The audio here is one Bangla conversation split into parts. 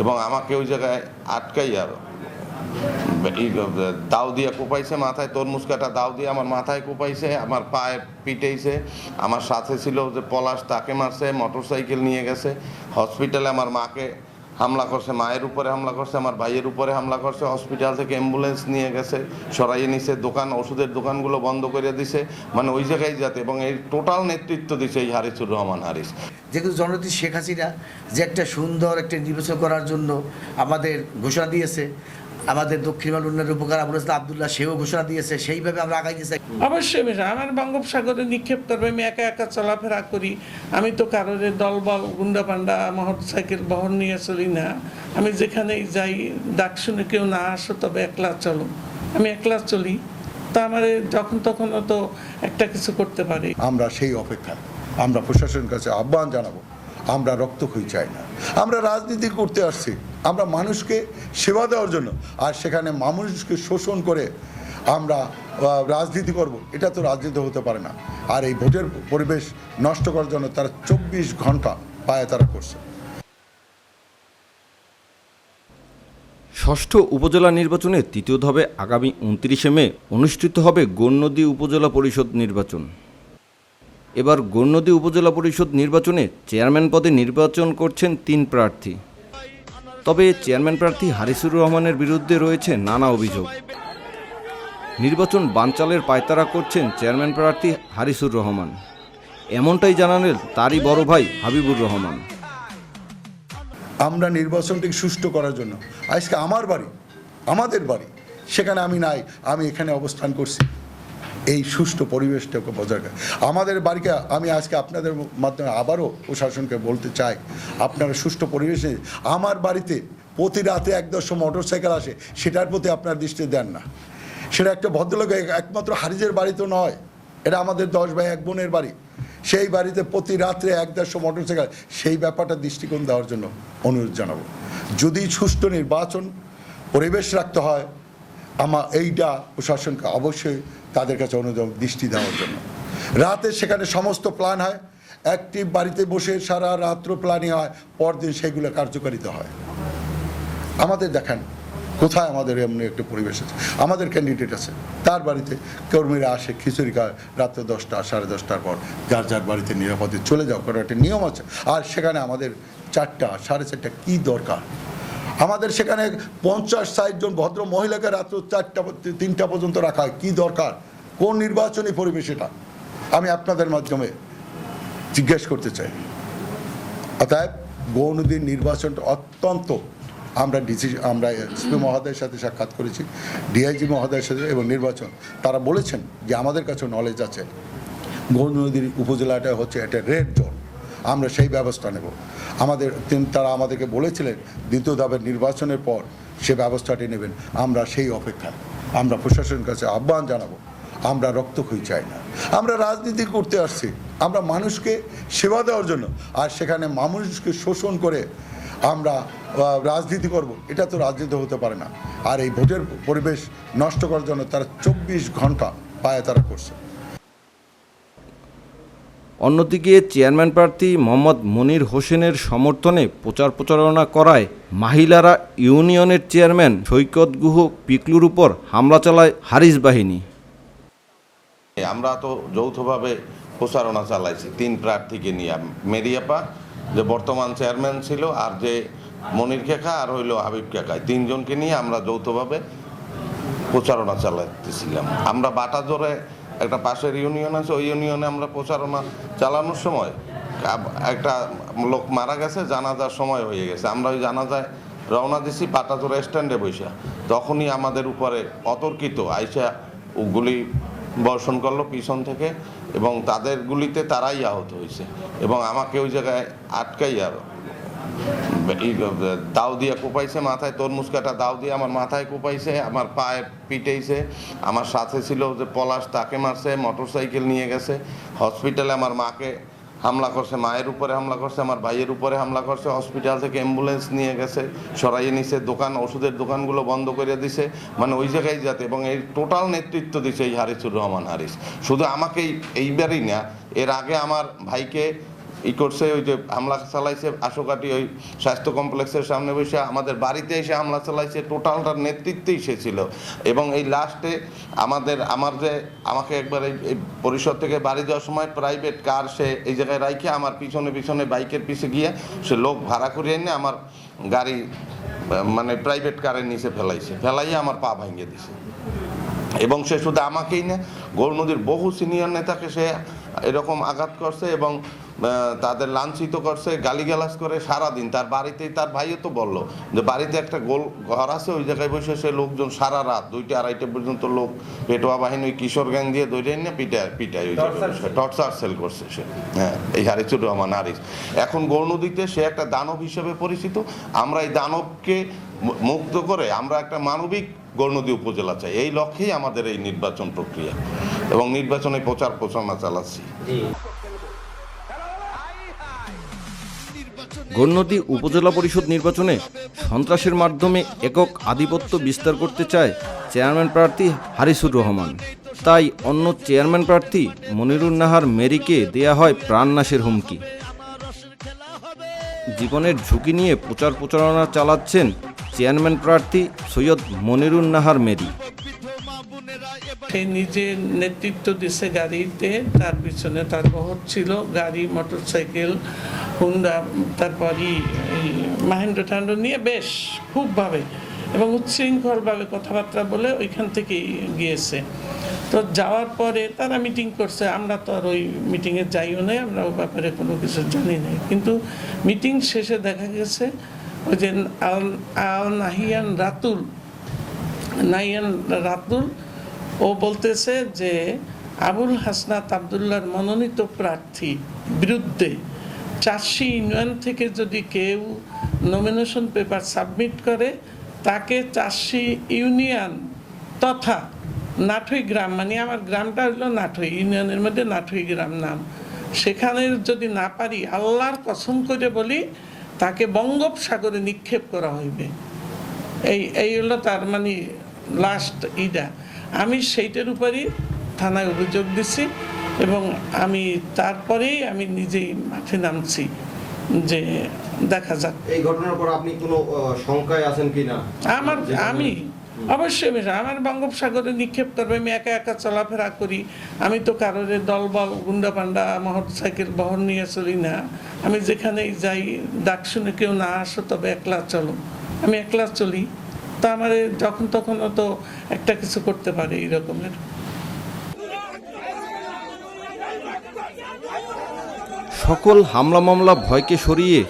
এবং আমাকে ওই জায়গায় আটকাই আর দাও দিয়া কোপাইছে, মাথায় তরমুজ কাটা দাও দিয়ে আমার মাথায় কোপাইছে, আমার পায়ে পিটেইছে। আমার সাথে ছিল যে পলাশ, তাকে মারছে মোটর সাইকেল নিয়ে গেছে। হসপিটালে আমার মাকে হামলা করছে, মায়ের উপরে হামলা করছে, আমার ভাইয়ের উপরে হামলা করছে হসপিটাল থেকে অ্যাম্বুলেন্স নিয়ে গেছে, সরাইয়ে নিছে, দোকান, ওষুধের দোকানগুলো বন্ধ করে দিছে মানে ওই জায়গায় যাতে, এবং এই টোটাল নেতৃত্ব দিছে এই হারিসুর রহমান হারিস। যেহেতু জনতি শেখ হাসিনা যে একটা সুন্দর একটা নির্বাচন করার জন্য আমাদের ঘোষণা দিয়েছে আমাদের দক্ষিণবাংল উন্নয়নের উপকার আবুল হাসান আবদুল্লাহ সেও ঘোষণা দিয়েছে সেইভাবে আমরা আগাই চাই অবশ্যই বেশ আমার বঙ্গোপসাগরে নিক্ষেপ করবে আমি একা একা চলাফেরা করি। আমি তো কারোর দলবল গুন্ডা পান্ডা মোটর সাইকেল বহন নিয়ে চলি না। আমি যেখানেই যাই ডাক শুনে কেউ না আসো তবে একলা চলো। আমি একলা চলি তা আমার যখন তখন তো একটা কিছু করতে পারি। আমরা সেই অপেক্ষা আমরা প্রশাসনের কাছে আহ্বান জানাব। আমরা রক্ত রক্তক্ষয়ী চাই না। আমরা রাজনীতি করতে আসছি। আমরা মানুষকে সেবা দেওয়ার জন্য। আর সেখানে মানুষকে শোষণ করে আমরা রাজনীতি করব। এটা তো রাজনীতি হতে পারে না। আর এই ভোটের পরিবেশ নষ্ট করার জন্য তারা চব্বিশ ঘণ্টা পায়ে তারা করছে। ষষ্ঠ উপজেলা নির্বাচনে তৃতীয় ধাপে আগামী উনত্রিশে মে অনুষ্ঠিত হবে গণ্যদী উপজেলা পরিষদ নির্বাচন। এবার গণ্যদী উপজেলা পরিষদ নির্বাচনে চেয়ারম্যান পদে নির্বাচন করছেন তিন প্রার্থী। তবে চেয়ারম্যান প্রার্থী হারিসুর রহমানের বিরুদ্ধে রয়েছে নানা অভিযোগ। নির্বাচন বানচালের পায়তারা করছেন চেয়ারম্যান প্রার্থী হারিসুর রহমান। এমনটাই জানালেন তারই বড় ভাই হাবিবুর রহমান। আমরা নির্বাচনটি সুষ্ঠু করার জন্য। আজকে আমার বাড়ি, আমাদের বাড়ি, সেখানে আমি নাই, আমি এখানে অবস্থান করছি। এই সুষ্ঠু পরিবেশটাকে বজায় রাখা। আমাদের বাড়িকে আমি আজকে আপনাদের মাধ্যমে আবারও প্রশাসনকে বলতে চাই, আপনারা সুষ্ঠু পরিবেশে, আমার বাড়িতে প্রতি রাতে এক দশ মোটর সাইকেল আসে, সেটার প্রতি আপনার দৃষ্টি দেন না। সেটা একটা ভদ্রলোক একমাত্র হারিজের বাড়ি তো নয়, এটা আমাদের দশ ভাই, এক বোনের বাড়ি। সেই বাড়িতে প্রতি রাত্রে এক দেড়শো মোটরসাইকেল, সেই ব্যাপারটা দৃষ্টিকোণ দেওয়ার জন্য অনুরোধ জানাব। যদি সুষ্ঠু নির্বাচন, পরিবেশ রাখতে হয় আমার এইটা প্রশাসনকে অবশ্যই তাদের কাছে অনুদান, দৃষ্টি দেওয়ার জন্য। রাতে সেখানে সমস্ত প্ল্যান হয়। একটি বাড়িতে বসে সারা রাত্র প্ল্যানিং হয়। পরদিন সেগুলো কার্যকারিতা হয়। আমাদের দেখেন, কোথায় আমাদের এমনি একটা পরিবেশ আছে? আমাদের ক্যান্ডিডেট আছে। তার বাড়িতে কর্মীরা আসে, খিচুড়ি খায়। রাত্রে দশটা, সাড়ে দশটার পর যার যার বাড়িতে নিরাপদে চলে যাওয়া করার একটা নিয়ম আছে। আর সেখানে আমাদের চারটা, সাড়ে চারটা কী দরকার? আমাদের সেখানে পঞ্চাশ ষাট জন ভদ্র মহিলাকে রাত্র চারটা তিনটা পর্যন্ত রাখা হয়। কী দরকার? কোন নির্বাচনী পরিবেশ এটা আমি আপনাদের মাধ্যমে জিজ্ঞেস করতে চাই। অতএব গৌনদীর নির্বাচনটা অত্যন্ত আমরা ডিসি আমরা এসপি মহোদয়ের সাথে সাক্ষাৎ করেছি ডিআইজি মহোদয়ের সাথে এবং নির্বাচন। তারা বলেছেন যে আমাদের কাছে নলেজ আছে। গৌনদীর উপজেলাটা হচ্ছে একটা রেড জোন আমরা সেই ব্যবস্থা নেব। আমাদের তারা আমাদেরকে বলেছিলেন, দ্বিতীয় ধাপের নির্বাচনের পর সে ব্যবস্থাটি নেবেন। আমরা সেই অপেক্ষায়। আমরা প্রশাসনের কাছে আহ্বান জানাব, আমরা রক্ত রক্তক্ষয়ী চাই না। আমরা রাজনীতি করতে আসছি, আমরা মানুষকে সেবা দেওয়ার জন্য। আর সেখানে মানুষকে শোষণ করে আমরা রাজনীতি করব, এটা তো রাজনীতি হতে পারে না। আর এই ভোটের পরিবেশ নষ্ট করার জন্য তারা চব্বিশ ঘণ্টা পায়ে তারা করছে। অন্যদিকে চেয়ারম্যান প্রার্থী মোহাম্মদ মনির হোসেনের সমর্থনে প্রচার প্রচারণা করায় মাহিলারা ইউনিয়নের চেয়ারম্যান সৈকত গুহ পিকলুর উপর হামলা চালায় হারিস বাহিনী। আমরা তো যৌথভাবে প্রচারণা চালাইছি, তিন প্রার্থীকে নিয়ে। মেরিয়াপা, যে বর্তমান চেয়ারম্যান ছিল, আর যে মনির কেকা, আর হইল হাবিব কেকা। তিনজনকে নিয়ে আমরা যৌথভাবে প্রচারণা চালাতেছিলাম আমরা বাটাজোরে একটা পাশের ইউনিয়ন আছে, ওই ইউনিয়নে আমরা প্রচারণা চালানোর সময় একটা লোক মারা গেছে, জানাজার সময় হয়ে গেছে। আমরা ওই জানাজায় রওনা দিছি বাটাজোরা স্ট্যান্ডে বৈশা তখনই আমাদের উপরে অতর্কিত, আইসা গুলি বর্ষণ করল পিছন থেকে এবং তাদের গুলিতে তারাই আহত হয়েছে এবং আমাকে ওই জায়গায় আটকাইয়া দাও দিয়ে কোপাইছে মাথায়, তরমুজ কাটা দাও দিয়ে আমার মাথায় কোপাইছে, আমার পায়ে পিটেইছে, আমার সাথে ছিল যে পলাশ, তাকে মারছে মোটর সাইকেল নিয়ে গেছে, হসপিটালে আমার মাকে হামলা করছে, মায়ের উপরে হামলা করছে, আমার ভাইয়ের উপরে হামলা করছে, হসপিটাল থেকে অ্যাম্বুলেন্স নিয়ে গেছে, সরাইয়ে নিছে, দোকান, ওষুধের দোকানগুলো বন্ধ করে দিছে মানে ওই জায়গায় যাতে, এবং এই টোটাল নেতৃত্ব দিছে এই হারিসুর রহমান হারিস। শুধু আমাকেই এইবারই না, এর আগে আমার ভাইকে ই করছে, ওই যে হামলা চালাইছে, আশোকাটি ওই স্বাস্থ্য কমপ্লেক্সের সামনে বসে, আমাদের বাড়িতে এসে হামলা চালাইছে টোটালটার নেতৃত্বেই সে ছিল। এবং এই লাস্টে আমাদের, আমার যে, আমাকে একবার এই পরিষদ থেকে বাড়ি যাওয়ার সময় প্রাইভেট কার সে এই জায়গায় রাইখে, আমার পিছনে পিছনে বাইকের পিছে গিয়ে সে লোক ভাড়া করিয়ে এনে আমার গাড়ি মানে প্রাইভেট কারের নিচে ফেলাইছে। ফেলাইয়ে আমার পা ভাঙিয়ে দিছে। এবং সে শুধু আমাকেই না, গৌর নদীর বহু সিনিয়র নেতাকে সে এরকম আঘাত করছে এবং তাদের লাঞ্ছিত করছে, গালিগালাজ করে সারাদিন। তার বাড়িতেই তার ভাইও তো বলল যে বাড়িতে একটা গোল ঘর আছে, ওই জায়গায় বসে সে লোকজন সারা রাত, দুইটা আড়াইটা পর্যন্ত লোক পেটোয়া বাহিনী কিশোর গ্যাং দিয়ে ধরে এনে পিটায় পিটায় ওই টর্চার সেল করছে সে। হ্যাঁ এই হারিসুর রহমান হারিস এখন গৌরনদীতে সে একটা দানব হিসেবে পরিচিত। আমরা এই দানবকে মুক্ত করে আমরা একটা মানবিক গৌরনদী উপজেলা চাই। এই লক্ষ্যেই আমাদের এই নির্বাচন প্রক্রিয়া। এবং নির্বাচনে প্রচার প্রচারণা চালাচ্ছি গণ্যদী উপজেলা পরিষদ নির্বাচনে সন্ত্রাসের মাধ্যমে একক আধিপত্য বিস্তার করতে চায় চেয়ারম্যান প্রার্থী হারিসুর রহমান। তাই অন্য চেয়ারম্যান প্রার্থী মনিরুল নাহার মেরিকে দেয়া হয় প্রাণনাশের হুমকি। জীবনের ঝুঁকি নিয়ে প্রচার প্রচারণা চালাচ্ছেন চেয়ারম্যান প্রার্থী সৈয়দ মনিরুন নাহার মেরি। সে নিজে নেতৃত্ব দিছে গাড়িতে, তার পিছনে তার বহর ছিল, গাড়ি, মোটরসাইকেল, হুন্ডা তারপরই এই মাহেন্দ্র টান্ড নিয়ে বেশ খুবভাবে এবং উচ্ছৃঙ্খলভাবে কথাবার্তা বলে ওইখান থেকেই গিয়েছে। তো যাওয়ার পরে তারা মিটিং করছে, আমরা তো আর ওই মিটিংয়ে যাইও নাই, আমরা ও ব্যাপারে কোনো কিছু জানি না কিন্তু মিটিং শেষে দেখা গেছে, ওই যে আল আল নাহিয়ান রাতুল নাহিয়ান রাতুল ও বলতেছে যে আবুল হাসনাত আবদুল্লাহর মনোনীত প্রার্থী বিরুদ্ধে চাষি ইউনিয়ন থেকে যদি কেউ নমিনেশন পেপার সাবমিট করে, তাকে চাষি ইউনিয়ন তথা নাঠই গ্রাম মানে আমার গ্রামটা হলো নাঠই, ইউনিয়নের মধ্যে নাঠই গ্রাম নাম। সেখানে যদি না পারি, আল্লাহর কসম করে বলি, তাকে বঙ্গোপসাগরে নিক্ষেপ করা হইবে। এই এই হলো তার মানে লাস্ট ইটা আমি সেইটার উপরই থানায় অভিযোগ দিছি এবং আমি তারপরেই আমি নিজেই মাঠে নামছি যে দেখা যাক। এই ঘটনার পর আপনি কোনো শঙ্কায় আছেন কিনা আমার আমি অবশ্যই বেশ আমার বঙ্গোপসাগরে নিক্ষেপ করবে আমি একা একা চলাফেরা করি। আমি তো কারোর দলবল গুন্ডা পান্ডা মোটর সাইকেল বহন নিয়ে চলি না। আমি যেখানেই যাই ডাক শুনে কেউ না আসো তবে একলা চলো। আমি একলা চলি। তা আমার যখন তখন তো একটা কিছু করতে পারে এই রকমের। সকল হামলা মামলা ভয়কে সরিয়ে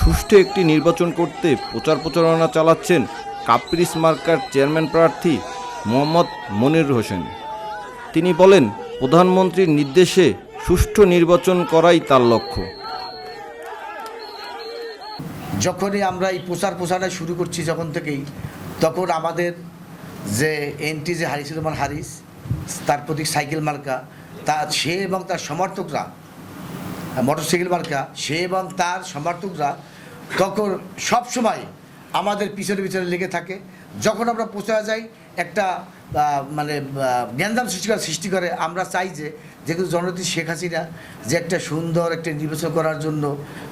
সুষ্ঠু একটি নির্বাচন করতে প্রচার প্রচারণা চালাচ্ছেন কাপ্রিস মার্কার চেয়ারম্যান প্রার্থী মোহাম্মদ মনির হোসেন। তিনি বলেন প্রধানমন্ত্রীর নির্দেশে সুষ্ঠু নির্বাচন করাই তার লক্ষ্য। যখনই আমরা এই প্রচার প্রচারণা শুরু করছি যখন থেকেই তখন আমাদের যে এনটি যে হারিসুর রহমান হারিস, তার প্রতীক সাইকেল মার্কা, তা সে এবং তার সমর্থকরা, মোটরসাইকেল মার্কা, সে এবং তার সমর্থকরা তখন সবসময় আমাদের পিছনে পিছনে লেগে থাকে। যখন আমরা প্রচারে যাই, একটা মানে জ্ঞানদাম সৃষ্টি করে সৃষ্টি করে, আমরা চাই যে যেহেতু জননেত্রী শেখ হাসিনা যে একটা সুন্দর একটা নির্বাচন করার জন্য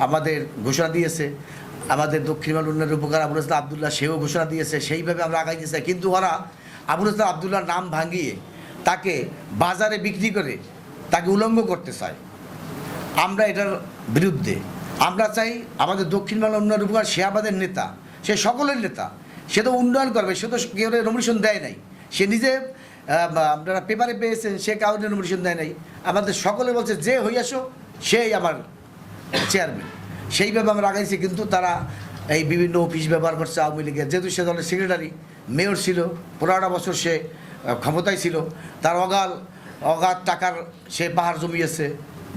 আমাদের ঘোষণা দিয়েছে। আমাদের দক্ষিণবাংলা উন্নয়নের উপকার আবুল হাসান আবদুল্লাহ সেও ঘোষণা দিয়েছে, সেইভাবে আমরা আগাইতে চাই কিন্তু ওরা আবুল হাসান আবদুল্লাহর নাম ভাঙিয়ে তাকে বাজারে বিক্রি করে তাকে উলঙ্গ করতে চায়। আমরা এটার বিরুদ্ধে, আমরা চাই আমাদের দক্ষিণ বাংলা উন্নয়নের উপকার, সে আমাদের নেতা, সে সকলের নেতা, সে তো উন্নয়ন করবে, সে তো কেউ নমিনেশন দেয় নাই। সে নিজে আপনারা পেপারে পেয়েছেন, সে কাউকে নমিনেশন দেয় নাই। আমাদের সকলে বলছে, যে হই আসো সেই আমার চেয়ারম্যান সেইভাবে আমরা আগাইছি কিন্তু তারা এই বিভিন্ন অফিস ব্যবহার করছে আওয়ামী লীগের। যেহেতু সে দলের সেক্রেটারি মেয়র ছিল, পনেরোটা বছর সে ক্ষমতায় ছিল। তার অগাল, অগাধ টাকার সে পাহাড় জমিয়েছে,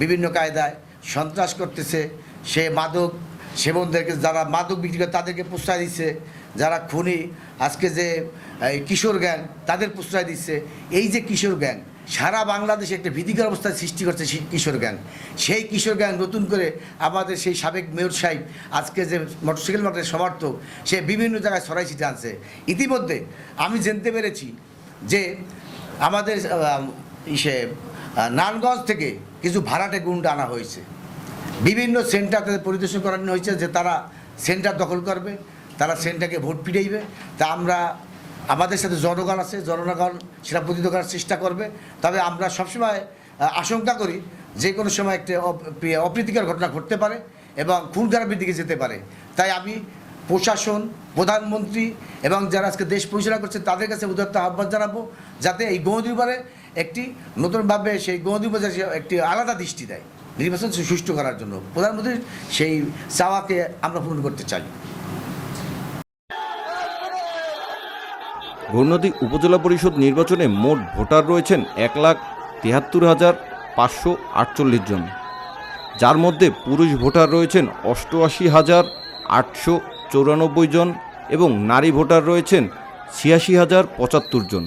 বিভিন্ন কায়দায় সন্ত্রাস করতেছে। সে মাদক সেবনদেরকে, যারা মাদক বিক্রি করে তাদেরকে প্রশ্রয় দিচ্ছে যারা খুনি, আজকে যে কিশোর গ্যাং তাদের প্রশ্রয় দিচ্ছে এই যে কিশোর গ্যাং সারা বাংলাদেশে একটা ভীতিকর অবস্থার সৃষ্টি করছে কিশোর গ্যাং। সেই কিশোর গ্যাং নতুন করে আমাদের সেই সাবেক মেয়র সাহেব আজকে যে মোটরসাইকেল মার্কেটের সমর্থক সে বিভিন্ন জায়গায় ছড়াই ছিটে আনছে। ইতিমধ্যে আমি জানতে পেরেছি যে আমাদের আহ, নারায়ণগঞ্জ থেকে কিছু ভাড়াটে গুন্ডা আনা হয়েছে। বিভিন্ন সেন্টার তাদের পরিদর্শন করানো হয়েছে যে তারা সেন্টার দখল করবে তারা সেন্টারকে ভোট পিটাইবে। তা আমরা আমাদের সাথে জনগণ আছে, জনগণ সেটা প্রতিরোধ করার চেষ্টা করবে। তবে আমরা সবসময় আশঙ্কা করি যে কোনো সময় একটা অপ- অপ্রীতিকর ঘটনা ঘটতে পারে এবং খুন খারাপের দিকে যেতে পারে। তাই আমি প্রশাসন, প্রধানমন্ত্রী এবং যারা আজকে দেশ পরিচালনা করছে তাদের কাছে উদাত্ত আহ্বান জানাব যাতে এই গৌদিবারে একটি নতুনভাবে সেই গৌদিবাজার একটি আলাদা দৃষ্টি দেয়। নির্বাচন সুষ্ঠু করার জন্য প্রধানমন্ত্রীর সেই চাওয়াকে আমরা পূরণ করতে চাই। গৌরনদী উপজেলা পরিষদ নির্বাচনে মোট ভোটার রয়েছেন এক লাখ তিয়াত্তর হাজার পাঁচশো আটচল্লিশ জন। যার মধ্যে পুরুষ ভোটার রয়েছেন অষ্টআশি হাজার আটশো চৌরানব্বই জন এবং নারী ভোটার রয়েছেন ছিয়াশি হাজার পঁচাত্তর জন।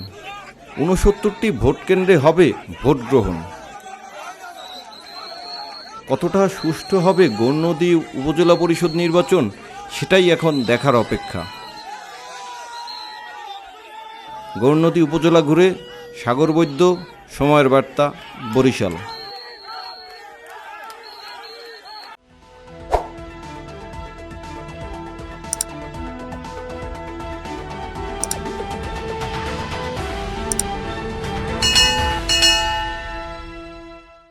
ঊনসত্তরটি ভোট কেন্দ্রে হবে ভোট গ্রহণ। কতটা সুষ্ঠু হবে গৌরনদী উপজেলা পরিষদ নির্বাচন সেটাই এখন দেখার অপেক্ষা। গৌরনদী উপজেলা ঘুরে সাগর বৈদ্য সময়ের বার্তা বরিশাল।